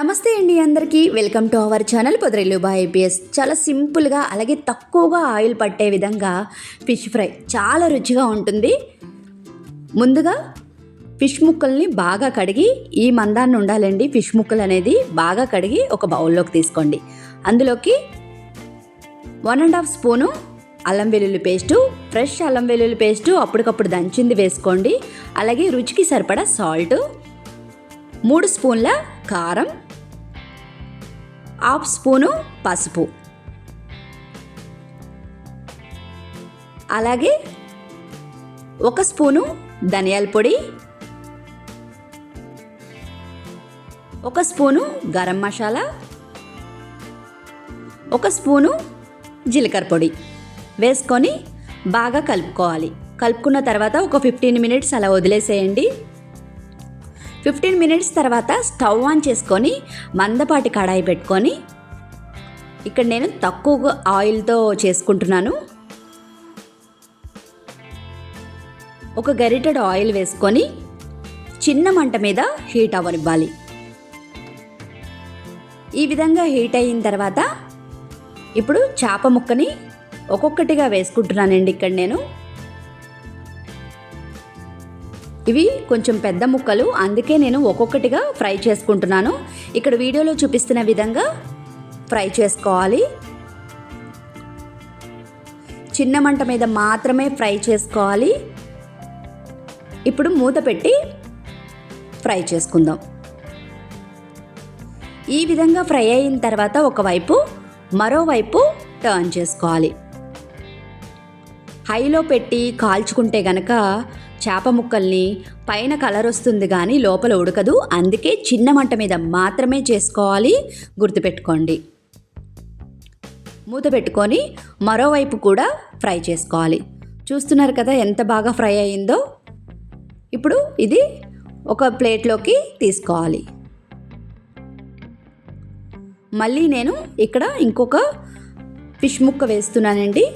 నమస్తే అండి అందరికీ. Welcome to our channel Podarillu by IPS. చాలా సింపుల్గా అలాగే తక్కువగా ఆయిల్ పట్టే విధంగా ఫిష్ ఫ్రై చాలా రుచిగా ఉంటుంది. ముందుగా ఫిష్ ముక్కల్ని బాగా కడిగి ఈ మందాన్ని ఉండాలండి. ఫిష్ ముక్కలు అనేది బాగా కడిగి ఒక బౌల్లోకి తీసుకోండి. అందులోకి వన్ అండ్ హాఫ్ స్పూను అల్లం వెల్లుల్లి పేస్టు ఫ్రెష్ అల్లం వెల్లుల్లి పేస్టు అప్పటికప్పుడు దంచింది వేసుకోండి. అలాగే రుచికి సరిపడా సాల్ట్ మూడు స్పూన్ల కారం హాఫ్ స్పూను పసుపు. అలాగే ఒక స్పూను ధనియాల పొడి ఒక స్పూను గరం మసాలా ఒక స్పూను జీలకర్ర పొడి వేసుకొని బాగా కలుపుకోవాలి. కలుపుకున్న తర్వాత ఒక ఫిఫ్టీన్ మినిట్స్ అలా వదిలేసేయండి. ఫిఫ్టీన్ మినిట్స్ తర్వాత స్టవ్ ఆన్ చేసుకొని మందపాటి కడాయి పెట్టుకొని ఇక్కడ నేను తక్కువ ఆయిల్తో చేసుకుంటున్నాను. ఒక గరిటెడ్ ఆయిల్ వేసుకొని చిన్న మంట మీద హీట్ అవ్వనివ్వాలి. ఈ విధంగా హీట్ అయిన తర్వాత ఇప్పుడు చేప ముక్కని ఒక్కొక్కటిగా వేసుకుంటున్నానండి ఇక్కడ నేను. ఇవి కొంచెం పెద్ద ముక్కలు అందుకే నేను ఒక్కొక్కటిగా ఫ్రై చేసుకుంటున్నాను. ఇక్కడ వీడియోలో చూపిస్తున్న విధంగా ఫ్రై చేసుకోవాలి. చిన్న మంట మీద మాత్రమే ఫ్రై చేసుకోవాలి. ఇప్పుడు మూత పెట్టి ఫ్రై చేసుకుందాం. ఈ విధంగా ఫ్రై అయిన తర్వాత ఒకవైపు మరోవైపు టర్న్ చేసుకోవాలి. హైలో పెట్టి కాల్చుకుంటే గనక చేప ముక్కల్ని పైన కలర్ వస్తుంది కానీ లోపల ఉడకదు. అందుకే చిన్న మంట మీద మాత్రమే చేసుకోవాలి. గుర్తుపెట్టుకోండి. మూత పెట్టుకొని మరోవైపు కూడా ఫ్రై చేసుకోవాలి. చూస్తున్నారు కదా ఎంత బాగా ఫ్రై అయిందో? ఇప్పుడు ఇది ఒక ప్లేట్లోకి తీసుకోవాలి. మళ్ళీ నేను ఇక్కడ ఇంకొక ఫిష్ ముక్క వేస్తున్నానండి.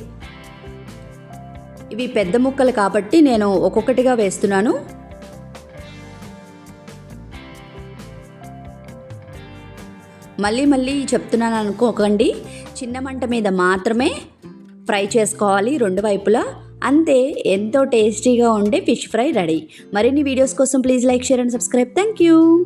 ఇవి పెద్ద ముక్కలు కాబట్టి నేను ఒక్కొక్కటిగా వేస్తున్నాను. మళ్ళీ మళ్ళీ చెప్తున్నాను అనుకోకండి. చిన్న మంట మీద మాత్రమే ఫ్రై చేసుకోవాలి రెండు వైపులా. అంతే ఎంతో టేస్టీగా ఉండే ఫిష్ ఫ్రై రెడీ. మరిన్ని వీడియోస్ కోసం please like share and subscribe. Thank you